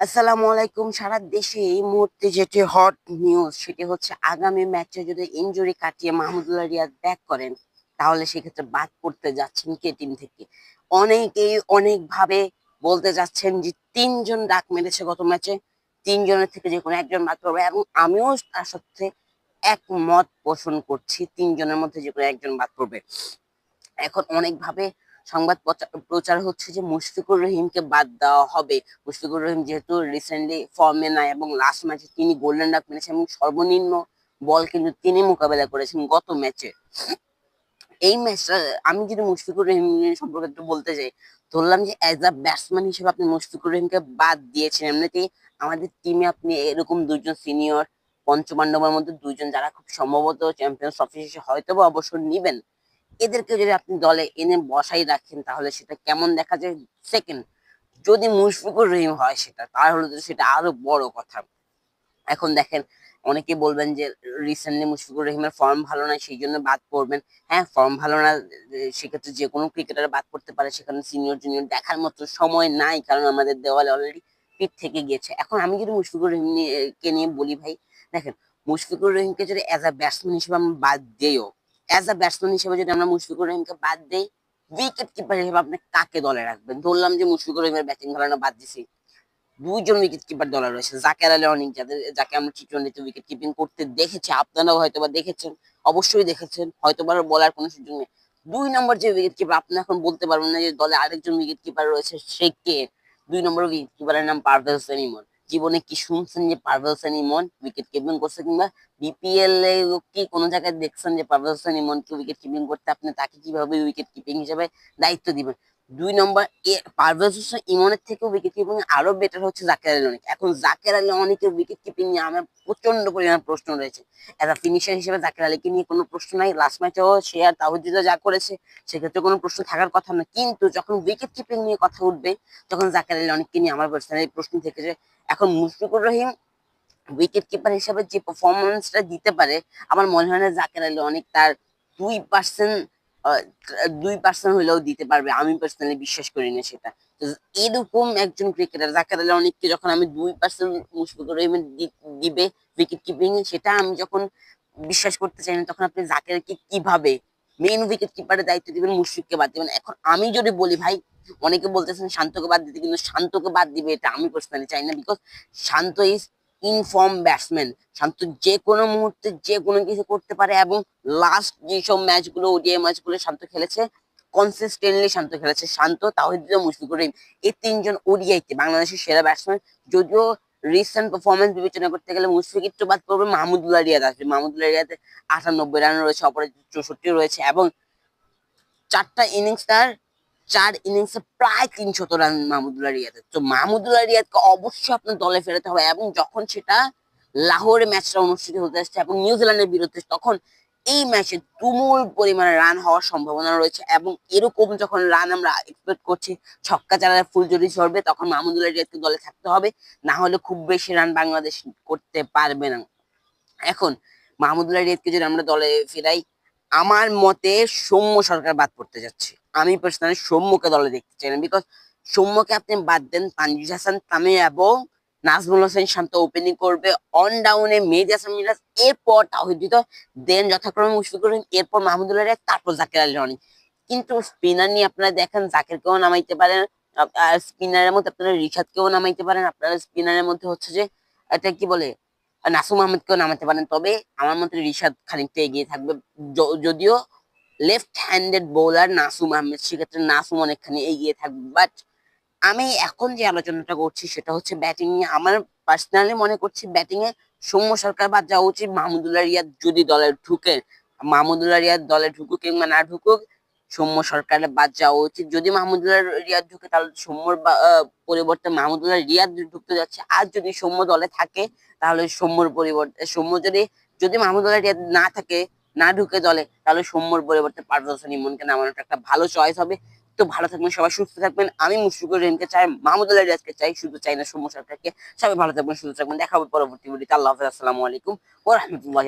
আসসালামু আলাইকুম। সারা দেশে এই মুহূর্তে যেটি হট নিউজ সেটি হচ্ছে আগামী ম্যাচে যদি ইনজুরি কাটিয়ে মাহমুদুল্লাহ রিয়াদ ব্যাক করেন, তাহলে সেক্ষেত্রে বাদ পড়তে যাচ্ছেন কে টিম থেকে? অনেকেই অনেক ভাবে বলতে যাচ্ছেন যে তিনজন ডাক মেরেছে গত ম্যাচে তিনজনের থেকে যে কোনো একজন বাদ পড়বে এবং আমিও তার সাথে একমত পোষণ করছি, তিনজনের মধ্যে যে কোনো একজন বাদ পড়বে। এখন অনেক ভাবে সংবাদ প্রচার হচ্ছে যে মুশফিকুর রহিমকে বাদ দেওয়া হবে। মুশফিকুর রহিম যেহেতু রিসেন্টলি ফর্মে নাই এবং লাস্ট ম্যাচে তিনি গোল্ডেন ডাক মেরেছেন এবং সর্বনিম্ন বল কিন্তু তিনি মোকাবেলা করেছেন গত ম্যাচে এই ম্যাচটা আমি যদি মুশফিকুর রহিম সম্পর্কে একটু বলতে চাই, ধরলাম যে অ্যাজ আ ব্যাটসম্যান হিসেবে আপনি মুশফিকুর রহিমকে বাদ দিয়েছেন। এমনিতেই আমাদের টিমে আপনি এরকম দুজন সিনিয়র পঞ্চপাণ্ডবের মধ্যে দুজন যারা খুব সম্ভবত চ্যাম্পিয়ন্স শেষে হয়তো বা অবসর নিবেন। এদেরকে যদি আপনি দলে এনে বসাই রাখেন, তাহলে সেটা কেমন দেখা যায়? সেকেন্ড যদি মুশফিকুর রহিম হয় সেটা, তাহলে সেটা আরও বড় কথা। এখন দেখেন, অনেকে বলবেন যে রিসেন্টলি মুশফিকুর রহিমের ফর্ম ভালো না সেই জন্য বাদ পড়বেন। হ্যাঁ ফর্ম ভালো না, সেক্ষেত্রে যে কোনো ক্রিকেটার বাদ পড়তে পারে, সেখানে সিনিয়র জুনিয়র দেখার মতো সময় নাই, কারণ আমাদের দেওয়ালে অলরেডি পিঠ থেকে গিয়েছে এখন আমি যদি মুশফিকুর রহিম নিয়ে- কে নিয়ে বলি ভাই, দেখেন, মুশফিকুর রহিমকে যদি অ্যাজ আ ব্যাটসম্যান হিসেবে আমরা বাদ দিইও অ্যাজ আ ব্যাটসম্যান হিসেবে যদি আমরা মুশফিকুর রহিমকে বাদ দেই উইকেট কিপার হিসেবে আপনি কাকে দলে রাখবেন? ধরলাম যে মুশফিকুর রহিমের ব্যাটিং ধরানো বাদ দিছি। দুইজন উইকেট কিপার দলে রয়েছে। জাকের আলী অনেক, যাদের যাকে আমরা টি টোয়েন্টিতে উইকেট কিপিং করতে দেখেছি, আপনারাও হয়তো বা দেখেছেন, অবশ্যই দেখেছেন হয়তো বা বলার কোনো সুযোগ নেই। দুই নম্বর যে উইকেট কিপার আপনি এখন বলতে পারবেন না যে দলে আরেকজন উইকেট কিপার রয়েছে, সে কে? দুই নম্বর উইকেট কিপারের নাম পারভেজ হোসেন ইমন। জীবনে কি শুনছেন যে পারভেজ হোসেন ইমন? উইকেট কিপিং করছে কিংবা বিপিএল এ কি কোনো জায়গায় দেখছেন যে পারভেজ হোসেন ইমনকে উইকেট কিপিং করতে? আপনি তাকে কীভাবে উইকেট কিপিং হিসেবে দায়িত্ব দিবেন? দুই নম্বর পারভেজ হোসেন ইমনের থেকে উইকেট কিপিং আরও বেটার হচ্ছে জাকের আলী অনেক। এখন জাকের আলী অনেকের উইকেট কিপিং নিয়ে আমার প্রচণ্ড পরিমাণ প্রশ্ন রয়েছে। এজ ফিনিশার হিসেবে জাকের আলীকে নিয়ে কোনো প্রশ্ন নাই। লাস্ট ম্যাচেও সে আর তাহিদা যা করেছে, সেক্ষেত্রে কোনো প্রশ্ন থাকার কথা না। কিন্তু যখন উইকেট কিপিং নিয়ে কথা উঠবে, তখন জাকের আলী অনেককে নিয়ে আমার পার্সোনালি প্রশ্ন থেকে যে এখন মুশফিকুর রহিম উইকেট কিপার হিসেবে যে পারফরমেন্সটা দিতে পারে, আমার মনে হয় না জাকের আলী অনেক তার দুই পার্সেন্ট দুই পার্সেন্ট হলেও দিতে পারবে। আমি পার্সোনালি বিশ্বাস করি না সেটা। এরকম একজন ক্রিকেটার জাকের আলী অনেককে যখন আমি দুই পার্সেন্ট মুশফিকুর রহিমের দিবে উইকেট কিপিং সেটা আমি যখন বিশ্বাস করতে চাই না, তখন আপনি জাকেরকে কীভাবে মেইন উইকেট কিপারের দায়িত্ব দিবেন, মুশফিককে বাদ দিবেন? এখন আমি যদি বলি, ভাই, অনেকে বলতেছেন শান্তকে বাদ দিতে, কিন্তু শান্তকে বাদ দিবে, এটা আমি পার্সোনালি চাই না because Shanto is in form batsman Shanto যে কোনো মুহূর্তে যে কোনো কিছু করতে পারে এবং লাস্ট যেসব ম্যাচগুলো ওডিআই ম্যাচগুলো শান্ত খেলেছে কনসিস্টেন্টলি শান্ত খেলেছে। শান্ত তাহিদ মুশফিকুর রহিম, এই তিনজন ওডিআইতে বাংলাদেশের সেরা ব্যাটসম্যান যদিও রিসেন্ট পারফরমেন্স বিবেচনা করতে গেলে মুশফিক একটু বাদ পড়বে মাহমুদুল্লাহ রিয়াদ আসবে। মাহমুদুল্লাহ রিয়াদ আটানব্বই রান রয়েছে, অপরাজিত চৌষট্টি রয়েছে এবং চারটা ইনিংস তার চার ইনিংসে প্রায় তিনশত রান মাহমুদুল্লাহ রিয়াদের তো মাহমুদুল্লাহ রিয়াদকে অবশ্যই আপনার দলে ফেরাতে হবে এবং যখন সেটা লাহোরে ম্যাচটা অনুষ্ঠিত হতে আসছে এবং নিউজিল্যান্ডের বিরুদ্ধে তখন এই ম্যাচে তুমুল পরিমাণে রান হওয়ার সম্ভাবনা রয়েছে এবং এরকম যখন রান আমরা এক্সপেক্ট করছি, ছক্কা চালায় ফুল যদি ঝরবে, তখন মাহমুদুল্লাহ রিয়াদকে দলে থাকতে হবে। না হলে খুব বেশি রান বাংলাদেশ করতে পারবে না। এখন মাহমুদুল্লাহ রিয়াদকে যদি আমরা দলে ফেরাই, আমার মতে সৌম্য সরকার বাদ পড়তে যাচ্ছে। আমি পার্সোনালি সৌম্যকে দলে দেখতে চাই না বিকজ সৌম্যকে আপনি বাদ দেন তানজিদ হাসান, তামিম এবং নাজমুল হোসেন শান্ত ওপেনিং করবে অন ডাউনে মেহেদি হাসান মিরাজ, এরপর তাহিদ দেন যথাক্রমে মুশফিকুর রহিম, এরপর মাহমুদুল্লাহ তারপর জাকির আলী রনি। কিন্তু স্পিনার নিয়ে আপনারা দেখেন, জাকিরকেও নামাইতে পারেন স্পিনারের মধ্যে আপনারা রিশাদ রিশাদকেও নামাইতে পারেন, আপনারা স্পিনারের মধ্যে হচ্ছে যে, এটা কি বলে, নাসুম আহমেদকেও নামাতে পারেন। তবে আমার মতে রিশাদ খানিকটা এগিয়ে থাকবে যদিও left handed bowler Nasum Ahmed. সেক্ষেত্রে নাসুম অনেকখানি এগিয়ে থাকবে। বাট আমি এখন যে আলোচনাটা করছি, সেটা হচ্ছে ব্যাটিং নিয়ে। আমার পার্সোনালি মনে করছি ব্যাটিং এ সৌম্য সরকার বাদ যাওয়া উচিত। মাহমুদুল্লাহ রিয়াদ যদি দলে ঢুকে, মাহমুদুল্লাহ রিয়াদ দলে ঢুকুক কিংবা না ঢুকুক, সৌম্য সরকারের বাদ যাওয়া উচিত। যদি মাহমুদুল্লাহ রিয়াদ ঢুকে, তাহলে সৌম্যর পরিবর্তে মাহমুদুল্লাহ রিয়াদ ঢুকতে যাচ্ছে। আর যদি সৌম্য দলে থাকে, তাহলে সৌম্যর পরিবর্তে, সৌম্য যদি যদি মাহমুদুল্লাহ রিয়াদ না থাকে না ঢুকে চলে তাহলে সৌম্যর পরিবর্তে পারদর্শনী মনকে নামানো একটা ভালো চয়েস হবে। তো ভালো থাকবেন, সবাই সুস্থ থাকবেন। আমি মুশফিকুর রহিমকে চাই মাহমুদুল্লাহ রিয়াজকে চাই, শুধু চাই না সৌম্য সরকারকে। সবাই ভালো থাকবেন, সুস্থ থাকবেন দেখা হবে পরবর্তী ভিডিওতে আল্লাহ হাফিজ, আসসালামু আলাইকুম ও রহমতুল্লাহ